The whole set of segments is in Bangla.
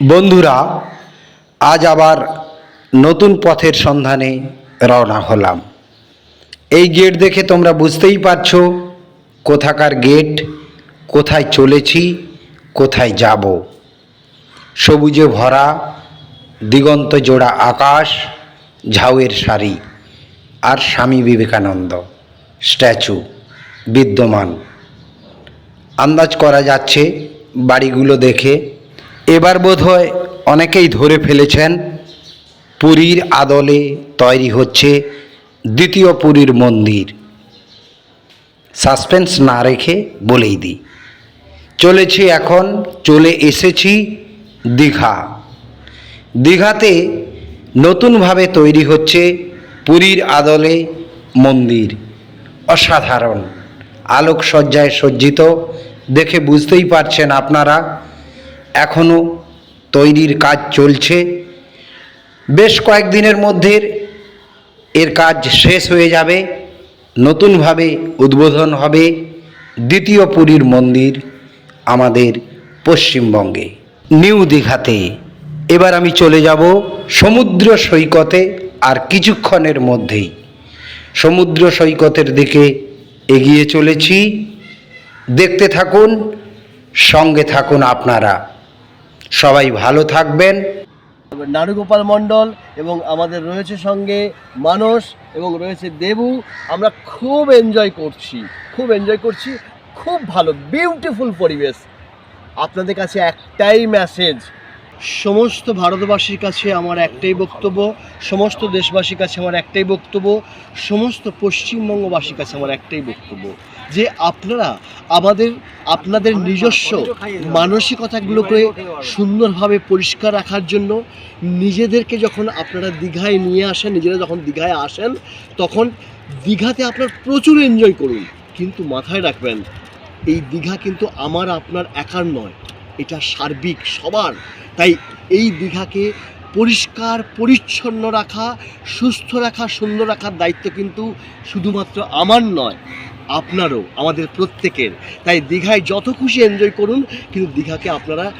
বন্ধুরা, আজ আবার নতুন পথের সন্ধানে রওনা হলাম। এই গেট দেখে তোমরা বুঝতেই পারছ কোথাকার গেট, কোথায় চলেছি, কোথায় যাব। সবুজে ভরা, দিগন্ত জোড়া আকাশ, ঝাউয়ের শাড়ি আর স্বামী বিবেকানন্দ স্ট্যাচু বিদ্যমান। আন্দাজ করা যাচ্ছে বাড়িগুলো দেখে এবার বোধহয় অনেকেই ধরে ফেলেছেন, পুরীর আদলে তৈরি হচ্ছে দ্বিতীয় পুরীর মন্দির। সাসপেন্স না রেখে বলেই দিই। চলেছি এখন, চলে এসেছি দীঘা। দীঘাতে নতুনভাবে তৈরি হচ্ছে পুরীর আদলে মন্দির। অসাধারণ। আলোকসজ্জায় সজ্জিত। দেখে বুঝতেই পারছেন আপনারা এখনও তৈরির কাজ চলছে। বেশ কয়েকদিনের মধ্যে এর কাজ শেষ হয়ে যাবে। নতুনভাবে উদ্বোধন হবে দ্বিতীয় পুরীর মন্দির আমাদের পশ্চিমবঙ্গে। নিউ দীঘাতে। এবার আমি চলে যাব সমুদ্র সৈকতে আর কিছুক্ষণের মধ্যেই। সমুদ্র সৈকতের দিকে এগিয়ে চলেছি। দেখতে থাকুন, সঙ্গে থাকুন আপনারা। সবাই ভালো থাকবেন। নারুগোপাল মণ্ডল এবং আমাদের রয়েছে সঙ্গে মানস এবং রয়েছে দেবু। আমরা খুব এনজয় করছি, খুব এনজয় করছি, খুব ভালো বিউটিফুল পরিবেশ। আপনাদের কাছে একটাই মেসেজ সমস্ত ভারতবাসীর কাছে আমার একটাই বক্তব্য, সমস্ত দেশবাসীর কাছে আমার একটাই বক্তব্য, সমস্ত পশ্চিমবঙ্গবাসীর কাছে আমার একটাই বক্তব্য যে আপনারা আমাদের, আপনাদের নিজস্ব মানসিকতাগুলোকে সুন্দরভাবে পরিষ্কার রাখার জন্য নিজেদেরকে যখন আপনারা দীঘায় নিয়ে আসেন, নিজেরা যখন দীঘায় আসেন, তখন দীঘাতে আপনার প্রচুর এনজয় করুন। কিন্তু মাথায় রাখবেন, এই দীঘা কিন্তু আমার, আপনার একার নয়। এটা সার্বিক, সবার। তাই এই দীঘাকে পরিষ্কার, পরিচ্ছন্ন রাখা, সুস্থ রাখা, সুন্দর রাখার দায়িত্ব কিন্তু শুধুমাত্র আমার নয়, আপনারও, আমাদের প্রত্যেকের। তাই দীঘায় যত খুশি এনজয় করুন, কিন্তু দীঘাকে আপনারা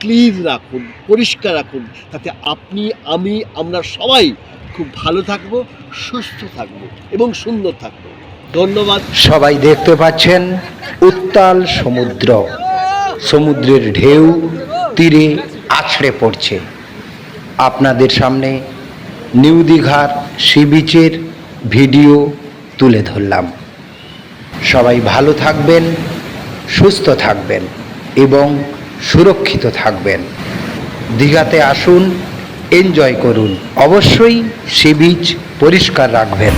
ক্লিন রাখুন, পরিষ্কার রাখুন, তাতে আপনি, আমি, আমরা সবাই খুব ভালো থাকব, সুস্থ থাকব এবং সুন্দর থাকব। ধন্যবাদ। সবাই দেখতে পাচ্ছেন উত্তাল সমুদ্র। সমুদ্রের ঢেউ তীরে আছড়ে পড়ছে। আপনাদের সামনে নিউ দীঘার সি বিচের ভিডিও তুলে ধরলাম। সবাই ভালো থাকবেন, সুস্থ থাকবেন এবং সুরক্ষিত থাকবেন। দীঘাতে আসুন, এনজয় করুন। অবশ্যই সি বিচ পরিষ্কার রাখবেন।